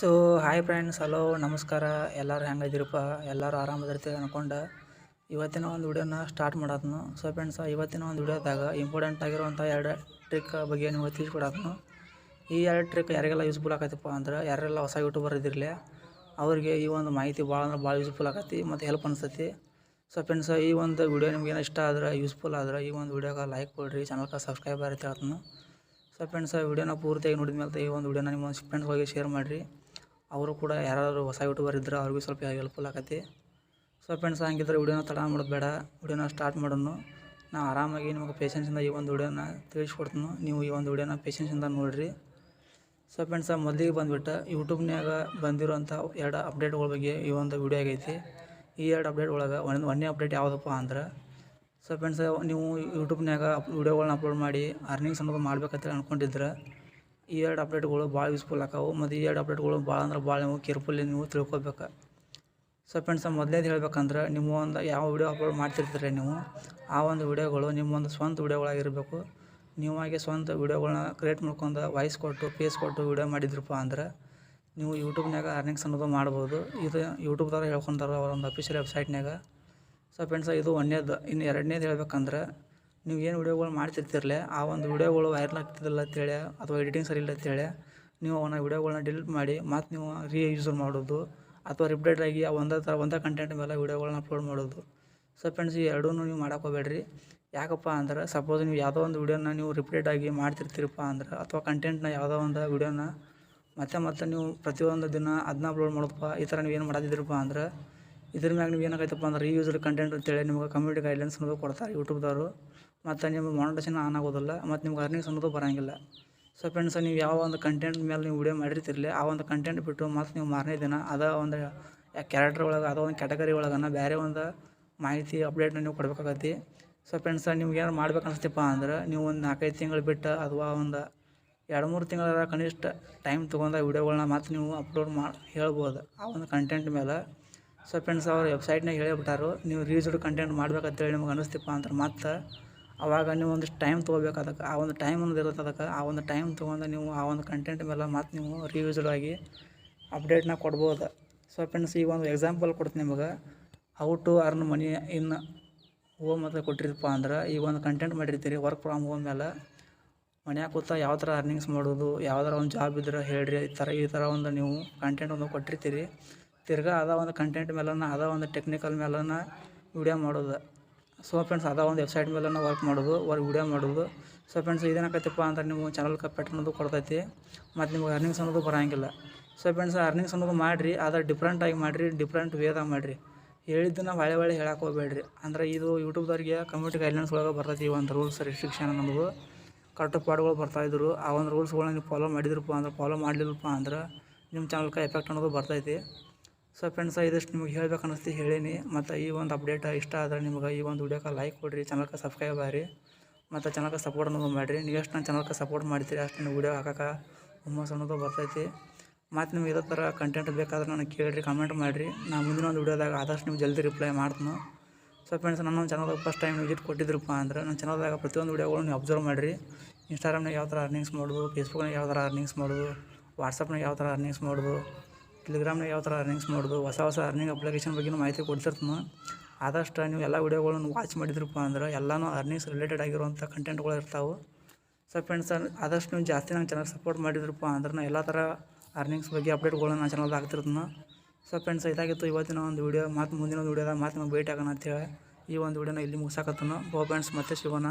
So hi friends hello ನಮಸ್ಕಾರ. ಎಲ್ಲರೂ ಹೆಂಗದಿರಪ್ಪ? ಎಲ್ಲರೂ ಆರಾಮದಿರ್ತೀವಿ ಅಂದ್ಕೊಂಡು ಇವತ್ತಿನ ಒಂದು ವಿಡಿಯೋನ ಸ್ಟಾರ್ಟ್ ಮಾಡತ್ನು. ಸೊ ಫ್ರೆಂಡ್ಸ್ ಇವತ್ತಿನ ಒಂದು ವಿಡಿಯೋದಾಗ ಇಂಪಾರ್ಟೆಂಟ್ ಆಗಿರುವಂಥ ಎರಡು ಟ್ರಿಕ್ ಬಗ್ಗೆ ನಿಮಗೆ ತಿಳಿಸ್ಕೊಡತ್ನು. ಈ ಎರಡು ಟ್ರಿಕ್ ಯಾರಿಗೆಲ್ಲ ಯೂಸ್ಫುಲ್ ಆಗತ್ತಪ್ಪ ಅಂದ್ರೆ ಯಾರೆಲ್ಲ ಹೊಸ ಯೂಟ್ಯೂಬರ್ ಇದ್ದಿರಲಿ, ಅವ್ರಿಗೆ ಈ ಒಂದು ಮಾಹಿತಿ ಭಾಳ ಅಂದ್ರೆ ಭಾಳ ಯೂಸ್ಫುಲ್ ಆಗತ್ತೆ ಮತ್ತು ಹೆಲ್ಪ್ ಅನಿಸ್ತೈತಿ ಸೊ ಫ್ರೆಂಡ್ಸ್ ಈ ಒಂದು ವಿಡಿಯೋ ನಿಮ್ಗೆ ಏನೋ ಇಷ್ಟ ಆದ್ರೆ ಯೂಸ್ಫುಲ್ ಆದ್ರೆ ಈ ಒಂದು ವಿಡಿಯೋಗೆ ಲೈಕ್ ಕೊಡ್ರಿ ಚಾನಲ್ಗೆ ಸಬ್ಸ್ಕ್ರೈಬ್ ಅಂತ ಸೊ ಫ್ರೆಂಡ್ಸ್ ವಿಡಿಯೋನ ಪೂರ್ತಿಯಾಗಿ ನೋಡಿದ ಮೇಲೆ ಈ ಒಂದು ವಿಡಿಯೋನ ನಿಮ್ಮ ಫ್ರೆಂಡ್ಸ್ಗಳಿಗೆ ಶೇರ್ ಮಾಡಿರಿ. ಅವರು ಕೂಡ ಯಾರಾದರೂ ಹೊಸ ಯೂಟ್ಯೂಬರ್ ಇದ್ದರೆ ಅವ್ರಿಗೂ ಸ್ವಲ್ಪ ಹೆಲ್ಪ್ಫುಲ್ ಆಗತ್ತೆ. ಸೊ ಫ್ರೆಂಡ್ಸ್ ಹಂಗಿದ್ರೆ ವಿಡಿಯೋನ ತಡ ಮಾಡೋದು ಬೇಡ. ವಿಡಿಯೋನ ಸ್ಟಾರ್ಟ್ ಮಾಡೋಣ ನಾ ಆರಾಮಾಗಿ ನಿಮಗೆ ಪೇಷನ್ಸಿಂದ ಈ ಒಂದು ವಿಡಿಯೋನ ತಿಳಿಸ್ಕೊಡ್ತೀನಿ. ನೀವು ಈ ಒಂದು ವಿಡಿಯೋನ ಪೇಷನ್ಸಿಂದ ನೋಡಿರಿ. ಸೊ ಫ್ರೆಂಡ್ಸ್ ಮೊದಲಿಗೆ ಬಂದುಬಿಟ್ಟು ಯೂಟ್ಯೂಬ್ನಾಗ ಬಂದಿರೋಂಥ ಎರಡು ಅಪ್ಡೇಟ್ಗಳ ಬಗ್ಗೆ ಈ ಒಂದು ವಿಡಿಯೋ ಆಗೈತಿ. ಈ ಎರಡು ಅಪ್ಡೇಟ್ ಒಳಗೆ ಒಂದು ಒಂದನೇ ಅಪ್ಡೇಟ್ ಯಾವುದಪ್ಪ ಅಂದ್ರೆ ಸೊ ಫ್ರೆಂಡ್ಸ್ ನೀವು ಯೂಟ್ಯೂಬ್ನಾಗ ಅಪ್ ವಿಡಿಯೋಗಳನ್ನ ಅಪ್ಲೋಡ್ ಮಾಡಿ ಅರ್ನಿಂಗ್ಸ್ ಅನ್ನೋದು ಮಾಡ್ಬೇಕಂತ ಅನ್ಕೊಂಡಿದ್ರೆ ಈ ಎರಡು ಅಪ್ಡೇಟ್ಗಳು ಭಾಳ ಯೂಸ್ಫುಲ್ ಆಕಾವು ಮತ್ತು ಈ ಎರಡು ಅಪ್ಡೇಟ್ಗಳು ಭಾಳ ಅಂದ್ರೆ ಭಾಳ ನೀವು ಕೇರ್ಫುಲ್ಲಿ ನೀವು ತಿಳ್ಕೊಬೇಕು. ಸೊ ಫ್ರೆಂಡ್ಸ್ ಮೊದಲೇದು ಹೇಳ್ಬೇಕಂದ್ರೆ ನಿಮ್ಮ ಒಂದು ಯಾವ ವಿಡಿಯೋ ಅಪ್ಲೋಡ್ ಮಾಡ್ತಿರ್ತೀರಿ ನೀವು, ಆ ಒಂದು ವಿಡಿಯೋಗಳು ನಿಮ್ಮ ಒಂದು ಸ್ವಂತ ವಿಡಿಯೋಗಳಾಗಿರಬೇಕು ನೀವಾಗೆ ಸ್ವಂತ ವಿಡಿಯೋಗಳನ್ನ ಕ್ರಿಯೇಟ್ ಮಾಡ್ಕೊಂಡು ವಾಯ್ಸ್ ಕೊಟ್ಟು ಫೇಸ್ ಕೊಟ್ಟು ವಿಡಿಯೋ ಮಾಡಿದ್ರಪ್ಪ ಅಂದ್ರೆ ನೀವು ಯೂಟ್ಯೂಬ್ನಾಗ ಅರ್ನಿಂಗ್ಸ್ ಅನ್ನೋದು ಮಾಡ್ಬೋದು. ಇದು ಯೂಟ್ಯೂಬ್ದವ್ರು ಹೇಳ್ಕೊಂತಾರೆ ಅವ್ರ ಒಂದು ಅಫಿಷಿಯಲ್ ವೆಬ್ಸೈಟ್ನಾಗ ಸೊ ಫ್ರೆಂಡ್ಸ್ ಇದು ಒಂದನೇದು ಇನ್ನು ಎರಡನೇದು ಹೇಳ್ಬೇಕಂದ್ರೆ ನೀವು ಏನು ವೀಡಿಯೋಗಳು ಮಾಡ್ತಿರ್ತಿರಲಿ, ಆ ಒಂದು ವಿಡಿಯೋಗಳು ವೈರಲ್ ಆಗ್ತಿದ್ದಿಲ್ಲ ಅಂತೇಳಿ ಅಥವಾ ಎಡಿಟಿಂಗ್ ಸರಿ ಇಲ್ಲ ಅಂತೇಳಿ ನೀವು ಅವನ ವೀಡಿಯೋಗಳನ್ನ ಡಿಲೀಟ್ ಮಾಡಿ ಮತ್ತು ನೀವು ರೀಯೂಸ್ ಮಾಡೋದು ಅಥವಾ ರಿಪ್ಡೇಟ್ ಆಗಿ ಆ ಒಂದೇ ಥರ ಒಂದೇ ಕಂಟೆಂಟ್ ಮೇಲೆ ವೀಡಿಯೋಗಳನ್ನ ಅಪ್ಲೋಡ್ ಮಾಡೋದು. ಸೊ ಫ್ರೆಂಡ್ಸ್ ಈ ಎರಡೂ ನೀವು ಹೋಗ್ಬೇಡ್ರಿ ಯಾಕಪ್ಪ ಅಂದ್ರೆ ಸಪೋಸ್ ನೀವು ಯಾವುದೋ ಒಂದು ವಿಡಿಯೋನ ನೀವು ರಿಪ್ಡೇಟ್ ಆಗಿ ಮಾಡ್ತಿರ್ತೀರಪ್ಪ ಅಂದ್ರೆ ಅಥವಾ ಕಂಟೆಂಟ್ನ ಯಾವುದೋ ಒಂದು ವಿಡಿಯೋನ ಮತ್ತೆ ಮತ್ತೆ ನೀವು ಪ್ರತಿಯೊಂದು ದಿನ ಅದನ್ನ ಅಪ್ಲೋಡ್ ಮಾಡೋದಪ್ಪ, ಈ ಥರ ನೀವು ಏನು ಮಾಡೋದಿದ್ದೀರಪ್ಪ ಅಂದ್ರೆ ಇದ್ರ ಮ್ಯಾಗ ನೀವು ಏನಾಗೈತಪ್ಪ ಅಂದ್ರೆ ರೀಯೂಸ್ಡ್ ಕಂಟೆಂಟ್ ಅಂತೇಳಿ ನಿಮ್ಗೆ ಕಮ್ಯುನಿಟಿ ಗೈಡ್ಲೈನ್ಸ್ ಅನ್ನೋದು ಕೊಡ್ತಾರೆ ಯೂಟ್ಯೂಬ್ದವರು ಮತ್ತು ನಿಮ್ಮ ಮಾನಿಟೇಷನ್ ಆನ್ ಆಗೋದಿಲ್ಲ, ಮತ್ತು ನಿಮ್ಗೆ ಅರ್ನಿಂಗ್ಸ್ ಅನ್ನೋದು ಬರೋಂಗಿಲ್ಲ. ಸೊ ಫ್ರೆಂಡ್ಸ್ ನೀವು ಯಾವ ಒಂದು ಕಂಟೆಂಟ್ ಮೇಲೆ ನೀವು ವಿಡಿಯೋ ಮಾಡಿರ್ತಿರಲಿ, ಆ ಒಂದು ಕಂಟೆಂಟ್ ಬಿಟ್ಟು ಮತ್ತು ನೀವು ಮಾರನೇ ದಿನ ಅದ ಒಂದು ಕ್ಯಾರೆಕ್ಟರ್ ಒಳಗೆ, ಅದೋ ಒಂದು ಕ್ಯಾಟಗರಿ ಒಳಗನ ಬೇರೆ ಒಂದು ಮಾಹಿತಿ ಅಪ್ಡೇಟ್ನ ನೀವು ಕೊಡಬೇಕಾಗತ್ತಿ ಸೊ ಫ್ರೆಂಡ್ಸ್ ನಿಮ್ಗೆ ಏನಾರು ಮಾಡ್ಬೇಕು ಅನಿಸ್ತಪ್ಪ ಅಂದ್ರೆ ನೀವು ಒಂದು ನಾಲ್ಕೈದು ತಿಂಗಳು ಬಿಟ್ಟು ಅಥವಾ ಒಂದು ಎರಡು ಮೂರು ತಿಂಗಳ ಕನಿಷ್ಠ ಟೈಮ್ ತೊಗೊಂಡ ವೀಡಿಯೋಗಳನ್ನ ಮತ್ತು ನೀವು ಅಪ್ಲೋಡ್ ಮಾಡಿ ಹೇಳ್ಬೋದು ಆ ಒಂದು ಕಂಟೆಂಟ್ ಮೇಲೆ ಸೊ ಫ್ರೆಂಡ್ಸ್ ಅವ್ರ ವೆಬ್ಸೈಟ್ನಾಗ ಹೇಳಿಬಿಟ್ಟಾರು, ನೀವು ರೀಯೂಸ್ಡ್ ಕಂಟೆಂಟ್ ಮಾಡ್ಬೇಕಂತೇಳಿ ನಿಮ್ಗೆ ಅನಿಸ್ತಿಪ್ಪ ಅಂದ್ರೆ ಮತ್ತೆ ಅವಾಗ ನೀವು ಒಂದಿಷ್ಟು ಟೈಮ್ ತೊಗೋಬೇಕು ಅದಕ್ಕೆ, ಆ ಒಂದು ಟೈಮ್ ಅನ್ನೋದು ಇರುತ್ತೆ ಅದಕ್ಕೆ, ಆ ಒಂದು ಟೈಮ್ ತೊಗೊಂಡು ನೀವು ಆ ಒಂದು ಕಂಟೆಂಟ್ ಮೇಲೆ ಮತ್ತು ನೀವು ರಿಯೂಸ್ಡ್ ಆಗಿ ಅಪ್ಡೇಟ್ನ ಕೊಡ್ಬೋದು. ಸೊ ಫ್ರೆಂಡ್ಸ್ ಈಗ ಒಂದು ಎಕ್ಸಾಂಪಲ್ ಕೊಡ್ತೀನಿ ನಿಮಗೆ. How to earn money in home ಅಂತ ಕೊಟ್ಟಿರಪ್ಪ ಅಂದ್ರೆ, ಈಗ ಒಂದು ಕಂಟೆಂಟ್ ಮಾಡಿರ್ತೀರಿ ವರ್ಕ್ ಫ್ರಮ್ ಹೋಮ್ ಮೇಲೆ ಮನ್ಯಾಗ ಕೂತ ಯಾವ ಥರ ಅರ್ನಿಂಗ್ಸ್ ಮಾಡೋದು ಯಾವ್ದಾರ ಒಂದು ಜಾಬ್ ಇದ್ರೆ ಹೇಳ್ರಿ, ಈ ಥರ ಈ ಥರ ಒಂದು ನೀವು ಕಂಟೆಂಟ್ ಒಂದು ಕೊಟ್ಟಿರ್ತೀರಿ. ತಿರ್ಗಾ ಅದ ಒಂದು ಕಂಟೆಂಟ್ ಮೇಲನ, ಅದ ಒಂದು ಟೆಕ್ನಿಕಲ್ ಮೇಲನ ವಿಡಿಯೋ ಮಾಡೋದು. ಸೊ ಫ್ರೆಂಡ್ಸ್, ಅದ ಒಂದು ವೆಬ್ಸೈಟ್ ಮೇಲೆ ನಾವು ವರ್ಕ್ ಮಾಡೋದು ವರ್ಕ್ ವಿಡಿಯೋ ಮಾಡೋದು. ಸೊ ಫ್ರೆಂಡ್ಸ್ ಇದೇನಾಗತ್ತಪ್ಪ ಅಂದ್ರೆ ನೀವು ಚಾನಲ್ಗೆ ಪೆಟ್ ಅನ್ನೋದು ಕೊಡ್ತೈತಿ. ಮತ್ತು ನಿಮ್ಗೆ ಅರ್ನಿಂಗ್ಸ್ ಅನ್ನೋದು ಬರೋಂಗಿಲ್ಲ. ಸೊ ಫ್ರೆಂಡ್ಸ್ ಅರ್ನಿಂಗ್ಸ್ ಅನ್ನೋದು ಮಾಡಿರಿ ಆದರೆ ಡಿಫ್ರೆಂಟಾಗಿ ಮಾಡಿರಿ ಡಿಫ್ರೆಂಟ್ ವೇದಾಗ ಮಾಡಿರಿ. ಹೇಳಿದ್ದನ್ನು ಹೊಳೆ ಹೊಳೆ ಹೇಳಕ್ಕೆ ಹೋಗ್ಬೇಡ್ರಿ. ಅಂದ್ರೆ ಇದು ಯೂಟ್ಯೂಬ್ದವ್ರಿಗೆ ಕಮ್ಯುನಿಟಿ ಗೈಡ್ಲೈನ್ಸ್ ಒಳಗೆ ಬರ್ತೈತಿ ಒಂದು ರೂಲ್ಸ್ ರಿಸ್ಟ್ರಿಕ್ಷನ್ ಅನ್ನೋದು. ಕರೆಕ್ಟ್ ಪಾಡುಗಳು ಬರ್ತಾಯಿದ್ರು ಆ ಒಂದು ರೂಲ್ಸ್ಗಳನ್ನ ನೀವು ಫಾಲೋ ಮಾಡಿದ್ರಪ್ಪ ಅಂದ್ರೆ ಫಾಲೋ ಮಾಡಲಿಲ್ಲಪ್ಪ ಅಂದ್ರೆ ನಿಮ್ಮ ಚಾನಲ್ಗೆ ಎಫೆಕ್ಟ್ ಅನ್ನೋದು ಬರ್ತೈತಿ. ಸೊ ಫ್ರೆಂಡ್ಸ್ ಇದಿಷ್ಟು ನಿಮಗೆ ಹೇಳ್ಬೇಕು ಅನ್ನಿಸ್ತಿ, ಹೇಳೀನಿ. ಮತ್ತು ಈ ಒಂದು ಅಪ್ಡೇಟ್ ಇಷ್ಟ ಆದರೆ ನಿಮ್ಗೆ ಈ ಒಂದು ವಿಡಿಯೋಕ್ಕೆ ಲೈಕ್ ಕೊಡಿರಿ ಚಾನಲ್ಗೆ ಸಬ್ಸ್ಕ್ರೈಬ್ ಆಗಿರಿ. ಮತ್ತು ಚಾನಲ್ಗೆ ಸಪೋರ್ಟ್ ಅನ್ನೋದು ಮಾಡಿರಿ. ನೀವು ಎಷ್ಟು ನನ್ನ ಚಾನಲ್ಗೆ ಸಪೋರ್ಟ್ ಮಾಡ್ತೀರಿ ಅಷ್ಟು ನೀವು ವಿಡಿಯೋ ಹಾಕೋಕೆ ಹುಮ್ಮಸ್ ಅನ್ನೋದು ಬರ್ತೈತಿ. ಮತ್ತು ನಿಮ್ಗೆ ಇದೇ ಥರ ಕಂಟೆಂಟ್ ಬೇಕಾದ್ರೆ ನನಗೆ ಕೇಳಿರಿ ಕಮೆಂಟ್ ಮಾಡಿರಿ. ನಾನು ಮುಂದಿನ ಒಂದು ವಿಡಿಯೋದಾಗ ಆದಷ್ಟು ನೀವು ಜಲ್ದಿ ರಿಪ್ಲೈ ಮಾಡ್ತೀನಿ. ಸೊ ಫ್ರೆಂಡ್ಸ್ ನನ್ನ ಚಾನಲ್ದಾಗ ಫಸ್ಟ್ ಟೈಮ್ ವಿಸಿಟ್ ಕೊಟ್ಟಿದ್ರಪ್ಪ ಅಂದ್ರೆ, ನನ್ನ ಚಾನಲ್ದಾಗ ಪ್ರತಿಯೊಂದು ವಿಡಿಯೋಗಳು ನೀವು ಅಬ್ಸರ್ವ್ ಮಾಡಿರಿ. ಇನ್ಸ್ಟಾಗ್ರಾಮ್ನಾಗ ಯಾವ ಥರ ಅರ್ನಿಂಗ್ಸ್ ಮಾಡೋದು ಫೇಸ್ಬುಕ್ನಾಗ ಯಾವ ಥರ ಅರ್ನಿಂಗ್ಸ್ ಮಾಡೋದು ವಾಟ್ಸಪ್ನಾಗ ಯಾವ ಥರ ಅರ್ನಿಂಗ್ಸ್ ಮಾಡೋದು ಟೆಲಿಗ್ರಾಮ್ನಾಗ ಯಾವ ಥರ ಅರ್ನಿಂಗ್ಸ್ ಮಾಡೋದು, ಹೊಸ ಹೊಸ ಅರ್ನಿಂಗ್ ಅಪ್ಲಿಕೇಶನ್ ಬಗ್ಗೆ ಮಾಹಿತಿ ಕೊಡ್ತಿರ್ತೀನಿ ಆದಷ್ಟು ನೀವು ಎಲ್ಲ ವೀಡಿಯೋಗಳನ್ನು ವಾಚ್ ಮಾಡಿದ್ರಪ್ಪ ಅಂದ್ರೆ ಎಲ್ಲನೂ ಅರ್ನಿಂಗ್ಸ್ ರಿಲೇಟೆಡ್ ಆಗಿರುವಂಥ ಕಂಟೆಂಟ್ಗಳು ಇರ್ತಾವೆ. ಸೊ ಫ್ರೆಂಡ್ಸ್ ಆದಷ್ಟು ನೀವು ಜಾಸ್ತಿ ನಾನು ಚಾನಲ್ ಸಪೋರ್ಟ್ ಮಾಡಿದ್ರಪ್ಪ ಅಂದ್ರೆ ನಾನು ಎಲ್ಲ ಥರ ಅರ್ನಿಂಗ್ಸ್ ಬಗ್ಗೆ ಅಪ್ಡೇಟ್ಗಳನ್ನ ನಾನು ಚಾನಲ್ದಾಗ ಹಾಕ್ತಿರ್ತೀನಿ. ಸೊ ಫ್ರೆಂಡ್ಸ್ ಇದಾಗಿತ್ತು ಇವತ್ತಿನ ಒಂದು ವಿಡಿಯೋ ಮತ್ತು ಮುಂದಿನ ಒಂದು ವಿಡಿಯೋದಾಗ ಮಾತು ನಿಮಗೆ ಭೇಟಿ ಆಗೋಣ ಅಂತೇಳಿ ಈ ಒಂದು ವಿಡಿಯೋನ ಇಲ್ಲಿ ಮುಗಿಸಾಕತ್ತನು. ಬೋ ಫ್ರೆಂಡ್ಸ್ ಮತ್ತೆ ಸಿಗೋಣ.